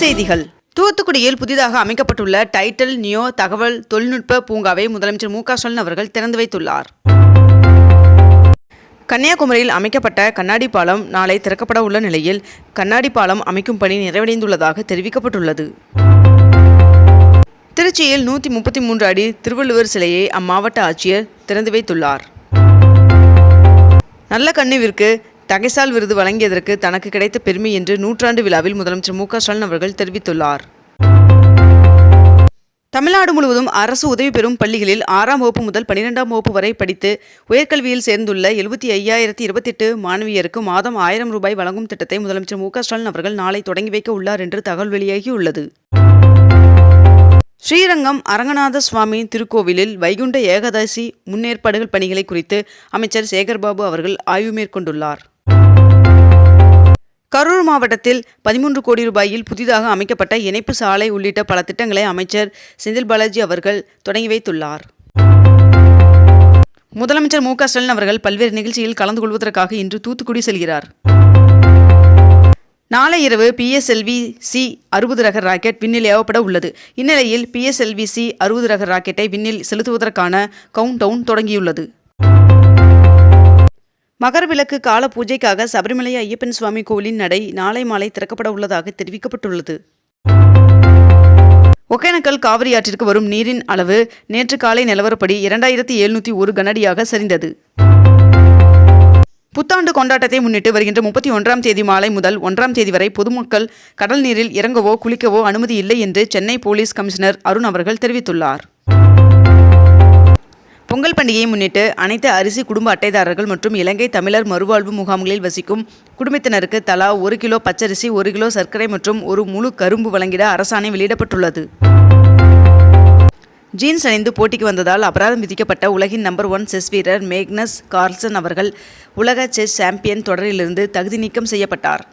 செய்திகள். தூத்துக்குடியில் புதிதாக அமைக்கப்பட்டுள்ள டைட்டல் நியோ தகவல் தொழில்நுட்ப பூங்காவை முதலமைச்சர் மு க ஸ்டாலின் அவர்கள் திறந்து வைத்துள்ளார். கன்னியாகுமரியில் அமைக்கப்பட்ட கண்ணாடி பாலம் நாளை திறக்கப்பட உள்ள நிலையில் கண்ணாடி பாலம் அமைக்கும் பணி நிறைவடைந்துள்ளதாக தெரிவிக்கப்பட்டுள்ளது. திருச்சியில் நூற்றி முப்பத்தி மூன்று அடி திருவள்ளுவர் சிலையை அம்மாவட்ட ஆட்சியர் திறந்து வைத்துள்ளார். நல்ல கண்ணுவிற்கு தகைசால் விருது வழங்கியதற்கு தனக்கு கிடைத்த பெருமை என்று நூற்றாண்டு விழாவில் முதலமைச்சர் மு ஸ்டாலின் அவர்கள் தெரிவித்துள்ளார். தமிழ்நாடு முழுவதும் அரசு உதவி பெறும் பள்ளிகளில் ஆறாம் வகுப்பு முதல் பன்னிரெண்டாம் வகுப்பு வரை படித்து உயர்கல்வியில் சேர்ந்துள்ள எழுபத்தி ஐயாயிரத்தி இருபத்தெட்டு மாணவியருக்கு மாதம் ஆயிரம் ரூபாய் வழங்கும் திட்டத்தை முதலமைச்சர் மு ஸ்டாலின் அவர்கள் நாளை தொடங்கி வைக்க உள்ளார் என்று தகவல் வெளியாகியுள்ளது. ஸ்ரீரங்கம் அரங்கநாத சுவாமி திருக்கோவிலில் வைகுண்ட ஏகாதசி முன்னேற்பாடுகள் பணிகளை குறித்து அமைச்சர் சேகர்பாபு அவர்கள் ஆய்வு மேற்கொண்டுள்ளார். கரூர் மாவட்டத்தில் பதிமூன்று கோடி ரூபாயில் புதிதாக அமைக்கப்பட்ட இணைப்பு சாலை உள்ளிட்ட பல திட்டங்களை அமைச்சர் செந்தில் பாலாஜி அவர்கள் தொடங்கி வைத்துள்ளார். முதலமைச்சர் மு ஸ்டாலின் அவர்கள் பல்வேறு நிகழ்ச்சியில் கலந்து கொள்வதற்காக இன்று தூத்துக்குடி செல்கிறார். நாளை இரவு பிஎஸ்எல்வி சி அறுபது ரக ராக்கெட் விண்ணில் ஏவப்பட உள்ளது. இந்நிலையில் பிஎஸ்எல்வி சி அறுபது ரக ராக்கெட்டை விண்ணில் செலுத்துவதற்கான கவுண்ட் டவுன் தொடங்கியுள்ளது. மகரவிளக்கு கால பூஜைக்காக சபரிமலை ஐயப்பன் சுவாமி கோவிலின் நடை நாளை மாலை திறக்கப்பட உள்ளதாக தெரிவிக்கப்பட்டுள்ளது. ஒகேனக்கல் காவிரி ஆற்றிற்கு வரும் நீரின் அளவு நேற்று காலை நிலவரப்படி இரண்டாயிரத்தி எழுநூற்றி ஒரு கனடியாக சரிந்தது. புத்தாண்டு கொண்டாட்டத்தை முன்னிட்டு வருகின்ற முப்பத்தி ஒன்றாம் தேதி மாலை முதல் ஒன்றாம் தேதி வரை பொதுமக்கள் கடல் நீரில் இறங்கவோ குளிக்கவோ அனுமதி இல்லை என்று சென்னை போலீஸ் கமிஷனர் அருண் அவர்கள் தெரிவித்துள்ளார். பொங்கல் பண்டிகையை முன்னிட்டு அனைத்து அரிசி குடும்ப அட்டைதாரர்கள் மற்றும் இலங்கை தமிழர் மறுவாழ்வு முகாம்களில் வசிக்கும் குடும்பத்தினருக்கு தலா ஒரு கிலோ பச்சரிசி ஒரு கிலோ சர்க்கரை மற்றும் ஒரு முழு கரும்பு வழங்கிட அரசாணை வெளியிடப்பட்டுள்ளது. ஜீன்ஸ் அணிந்து போட்டிக்கு வந்ததால் அபராதம் விதிக்கப்பட்ட உலகின் நம்பர் ஒன் செஸ் வீரர் மேக்னஸ் கார்ல்சன் அவர்கள் உலக செஸ் சாம்பியன் தொடரிலிருந்து தகுதி நீக்கம் செய்யப்பட்டார்.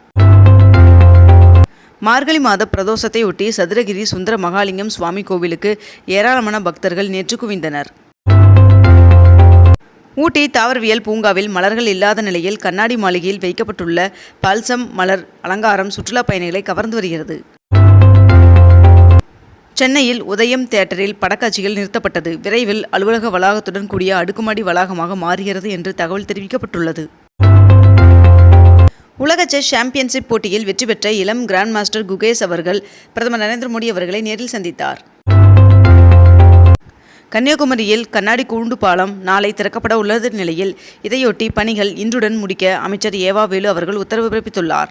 மார்கழி மாத பிரதோஷத்தையொட்டி சதுரகிரி சுந்தர மகாலிங்கம் சுவாமி கோவிலுக்கு ஏராளமான பக்தர்கள் நேற்று குவிந்தனர். ஊட்டி தாவரவியல் பூங்காவில் மலர்கள் இல்லாத நிலையில் கண்ணாடி மாளிகையில் வைக்கப்பட்டுள்ள பல்சம் மலர் அலங்காரம் சுற்றுலா பயணிகளை கவர்ந்து வருகிறது. சென்னையில் உதயம் தியேட்டரில் படக்காட்சிகள் நிறுத்தப்பட்டது. விரைவில் அலுவலக வளாகத்துடன் கூடிய அடுக்குமாடி வளாகமாக மாறுகிறது என்று தகவல் தெரிவிக்கப்பட்டுள்ளது. உலக செஸ் சாம்பியன்ஷிப் போட்டியில் வெற்றி பெற்ற இளம் கிராண்ட் மாஸ்டர் குகேஷ் அவர்கள் பிரதமர் நரேந்திர மோடி அவர்களை நேரில் சந்தித்தார். கன்னியாகுமரியில் கண்ணாடி கூண்டு பாலம் நாளை திறக்கப்பட உள்ளது நிலையில் இதையொட்டி பணிகள் இன்றுடன் முடிக்க அமைச்சர் ஏவா வேலு அவர்கள் உத்தரவு பிறப்பித்துள்ளார்.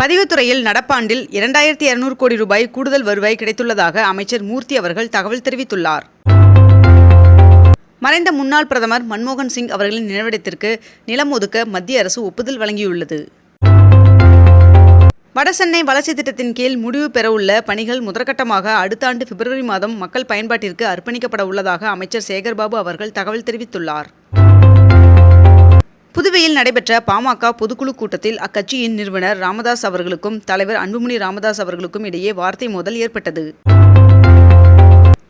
பதிவுத்துறையில் நடப்பாண்டில் இரண்டாயிரத்தி இருநூறு கோடி ரூபாய் கூடுதல் வருவாய் கிடைத்துள்ளதாக அமைச்சர் மூர்த்தி அவர்கள் தகவல் தெரிவித்துள்ளார். மறைந்த முன்னாள் பிரதமர் மன்மோகன் சிங் அவர்களின் நினைவிடத்திற்கு நிலம் ஒதுக்க மத்திய அரசு ஒப்புதல் வழங்கியுள்ளது. வடசென்னை வளர்ச்சி திட்டத்தின் கீழ் முடிவு பெறவுள்ள பணிகள் முதற்கட்டமாக அடுத்த ஆண்டு பிப்ரவரி மாதம் மக்கள் பயன்பாட்டிற்கு அர்ப்பணிக்கப்பட உள்ளதாக அமைச்சர் சேகர்பாபு அவர்கள் தகவல் தெரிவித்துள்ளார். புதுவையில் நடைபெற்ற பாமக பொதுக்குழு கூட்டத்தில் அக்கட்சியின் நிறுவனர் ராமதாஸ் அவர்களுக்கும் தலைவர் அன்புமணி ராமதாஸ் அவர்களுக்கும் இடையே வார்த்தை மோதல் ஏற்பட்டது.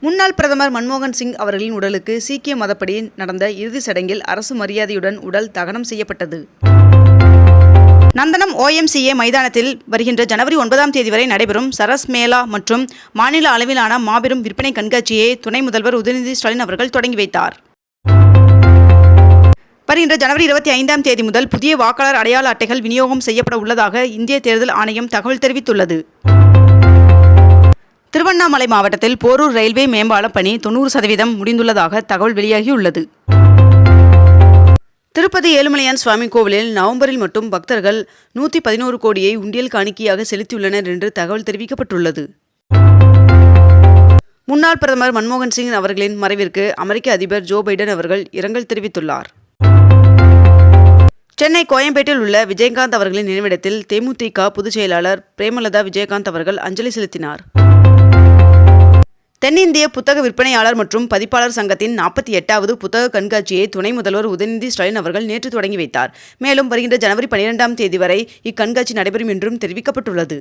முன்னாள் பிரதமர் மன்மோகன் சிங் அவர்களின் உடலுக்கு சீக்கிய மதப்படி நடந்த இறுதிச் சடங்கில் அரசு மரியாதையுடன் உடல் தகனம் செய்யப்பட்டது. நந்தனம் ஓஎம்சிஏ மைதானத்தில் வருகின்ற ஜனவரி ஒன்பதாம் தேதி வரை நடைபெறும் சரஸ் மேளா மற்றும் மாநில அளவிலான மாபெரும் விற்பனை கண்காட்சியை துணை முதல்வர் உதயநிதி ஸ்டாலின் அவர்கள் தொடங்கி வைத்தார். வருகின்ற ஜனவரி இருபத்தி ஐந்தாம் தேதி முதல் புதிய வாக்காளர் அடையாள அட்டைகள் விநியோகம் செய்யப்பட உள்ளதாக இந்திய தேர்தல் ஆணையம் தகவல் தெரிவித்துள்ளது. திருவண்ணாமலை மாவட்டத்தில் போரூர் ரயில்வே மேம்பால பணி தொண்ணூறு சதவீதம் முடிந்துள்ளதாக தகவல் வெளியாகியுள்ளது. திருப்பதி ஏழுமலையான் சுவாமி கோவிலில் நவம்பரில் மட்டும் பக்தர்கள் நூற்றி பதினோரு கோடியை உண்டியல் காணிக்கையாக செலுத்தியுள்ளனர் என்று தகவல் தெரிவிக்கப்பட்டுள்ளது. முன்னாள் பிரதமர் மன்மோகன் சிங் அவர்களின் மறைவிற்கு அமெரிக்க அதிபர் ஜோ பைடன் அவர்கள் இரங்கல் தெரிவித்துள்ளார். சென்னை கோயம்பேட்டில் உள்ள விஜயகாந்த் அவர்களின் நினைவிடத்தில் தேமுதிக பொதுச் செயலாளர் பிரேமலதா விஜயகாந்த் அவர்கள் அஞ்சலி செலுத்தினார். தென்னிந்திய புத்தக விற்பனையாளர் மற்றும் பதிப்பாளர் சங்கத்தின் நாற்பத்தி எட்டாவது புத்தக கண்காட்சியை துணை முதல்வர் உதயநிதி ஸ்டாலின் அவர்கள் நேற்று தொடங்கி வைத்தார். மேலும் வருகின்ற ஜனவரி பனிரெண்டாம் தேதி வரை இக்கண்காட்சி நடைபெறும் என்றும் தெரிவிக்கப்பட்டுள்ளது.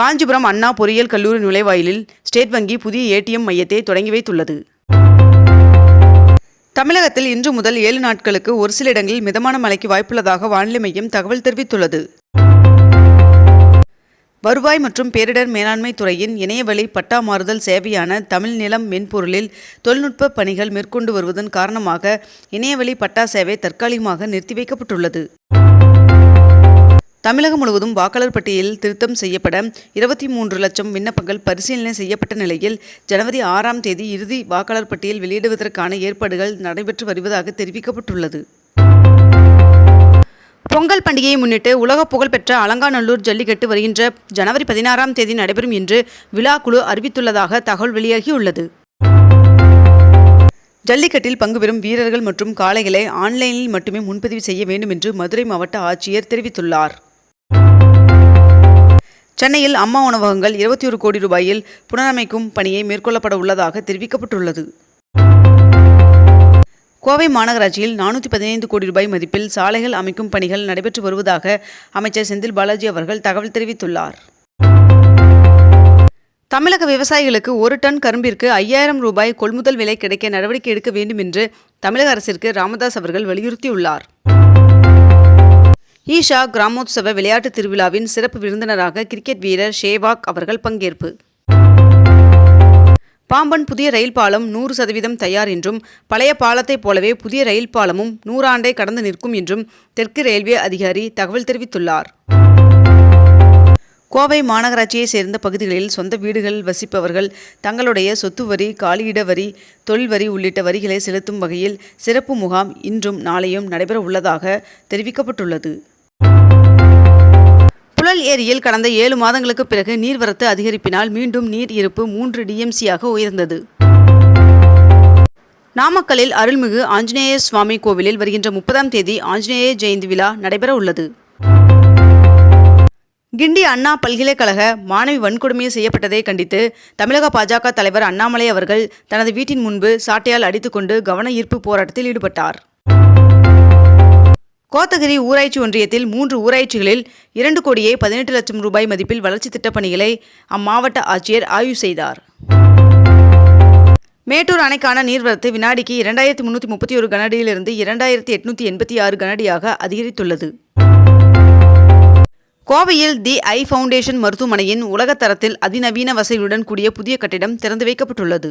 காஞ்சிபுரம் அண்ணா பொறியியல் கல்லூரி நுழைவாயிலில் ஸ்டேட் வங்கி புதிய ஏடிஎம் மையத்தை தொடங்கி வைத்துள்ளது. தமிழகத்தில் இன்று முதல் ஏழு நாட்களுக்கு ஒரு சில இடங்களில் மிதமான மழைக்கு வாய்ப்புள்ளதாக வானிலை மையம் தகவல் தெரிவித்துள்ளது. வருவாய் மற்றும் பேரிடர் மேலாண்மை துறையின் இணையவழி பட்டா மாறுதல் சேவையான தமிழ் நிலம் மென்பொருளில் தொழில்நுட்ப பணிகள் மேற்கொண்டு வருவதன் காரணமாக இணையவழி பட்டா சேவை தற்காலிகமாக நிறுத்தி வைக்கப்பட்டுள்ளது. தமிழகம் முழுவதும் வாக்காளர் பட்டியலில் திருத்தம் செய்யப்பட இருபத்தி மூன்று லட்சம் விண்ணப்பங்கள் பரிசீலனை செய்யப்பட்ட நிலையில் ஜனவரி ஆறாம் தேதி இறுதி வாக்காளர் பட்டியல் வெளியிடுவதற்கான ஏற்பாடுகள் நடைபெற்று வருவதாக தெரிவிக்கப்பட்டுள்ளது. பொங்கல் பண்டிகையை முன்னிட்டு உலக புகழ்பெற்ற அலங்காநல்லூர் ஜல்லிக்கட்டு வருகின்ற ஜனவரி பதினாறாம் தேதி நடைபெறும் என்று விழா குழு அறிவித்துள்ளதாக தகவல் வெளியாகியுள்ளது. ஜல்லிக்கட்டில் பங்குபெறும் வீரர்கள் மற்றும் காளைகளை ஆன்லைனில் மட்டுமே முன்பதிவு செய்ய வேண்டும் என்று மதுரை மாவட்ட ஆட்சியர் தெரிவித்துள்ளார். சென்னையில் அம்மா உணவகங்கள் இருபத்தி ஒரு கோடி ரூபாயில் புனரமைக்கும் பணியை மேற்கொள்ளப்பட உள்ளதாக தெரிவிக்கப்பட்டுள்ளது. கோவை மாநகராட்சியில் நானூற்றி பதினைந்து கோடி ரூபாய் மதிப்பில் சாலைகள் அமைக்கும் பணிகள் நடைபெற்று வருவதாக அமைச்சர் செந்தில் பாலாஜி அவர்கள் தகவல் தெரிவித்துள்ளார். தமிழக விவசாயிகளுக்கு ஒரு டன் கரும்பிற்கு ஐயாயிரம் ரூபாய் கொள்முதல் விலை கிடைக்க நடவடிக்கை எடுக்க வேண்டும் என்று தமிழக அரசிற்கு ராமதாஸ் அவர்கள் வலியுறுத்தியுள்ளார். ஈஷா கிராமோத்சவ விளையாட்டு திருவிழாவின் சிறப்பு விருந்தினராக கிரிக்கெட் வீரர் ஷேவாக் அவர்கள் பங்கேற்பு. பாம்பன் புதிய ரயில் பாலம் நூறு சதவீதம் தயார் என்றும் பழைய பாலத்தைப் போலவே புதிய ரயில் பாலமும் நூறாண்டை கடந்து நிற்கும் என்றும் தெற்கு ரயில்வே அதிகாரி தகவல் தெரிவித்துள்ளார். கோவை மாநகராட்சியை சேர்ந்த பகுதிகளில் சொந்த வீடுகளில் வசிப்பவர்கள் தங்களுடைய சொத்து வரி காலியிட வரி தொழில் வரி உள்ளிட்ட வரிகளை செலுத்தும் வகையில் சிறப்பு முகாம் இன்றும் நாளையும் நடைபெற உள்ளதாக தெரிவிக்கப்பட்டுள்ளது. கடல் ஏரியில் கடந்த ஏழு மாதங்களுக்கு பிறகு நீர்வரத்து அதிகரிப்பினால் மீண்டும் நீர் இருப்பு மூன்று டிஎம்சியாக உயர்ந்தது. நாமக்கல்லில் அருள்மிகு ஆஞ்சநேய சுவாமி கோவிலில் வருகின்ற முப்பதாம் தேதி ஆஞ்சநேய ஜெயந்தி விழா நடைபெற உள்ளது. கிண்டி அண்ணா பல்கலைக்கழக மாணவி வன்கொடுமை செய்யப்பட்டதை கண்டித்து தமிழக பாஜக தலைவர் அண்ணாமலை அவர்கள் தனது வீட்டின் முன்பு சாட்டையால் அடித்துக்கொண்டு கவன ஈர்ப்பு போராட்டத்தில் ஈடுபட்டார். கோத்தகிரி ஊராட்சி ஒன்றியத்தில் மூன்று ஊராட்சிகளில் இரண்டு கோடியே பதினெட்டு லட்சம் ரூபாய் மதிப்பில் வளர்ச்சி திட்டப் பணிகளை அம்மாவட்ட ஆட்சியர் ஆய்வு செய்தார். மேட்டூர் அணைக்கான நீர்வரத்து வினாடிக்கு இரண்டாயிரத்தி முன்னூற்றி முப்பத்தி ஒரு கனடியிலிருந்து இரண்டாயிரத்தி எட்நூற்றி எண்பத்தி ஆறு கனடியாக அதிகரித்துள்ளது. கோவையில் தி ஐ ஃபவுண்டேஷன் மருத்துவமனையின் உலகத்தரத்தில் அதிநவீன வசதியுடன் கூடிய புதிய கட்டிடம் திறந்து வைக்கப்பட்டுள்ளது.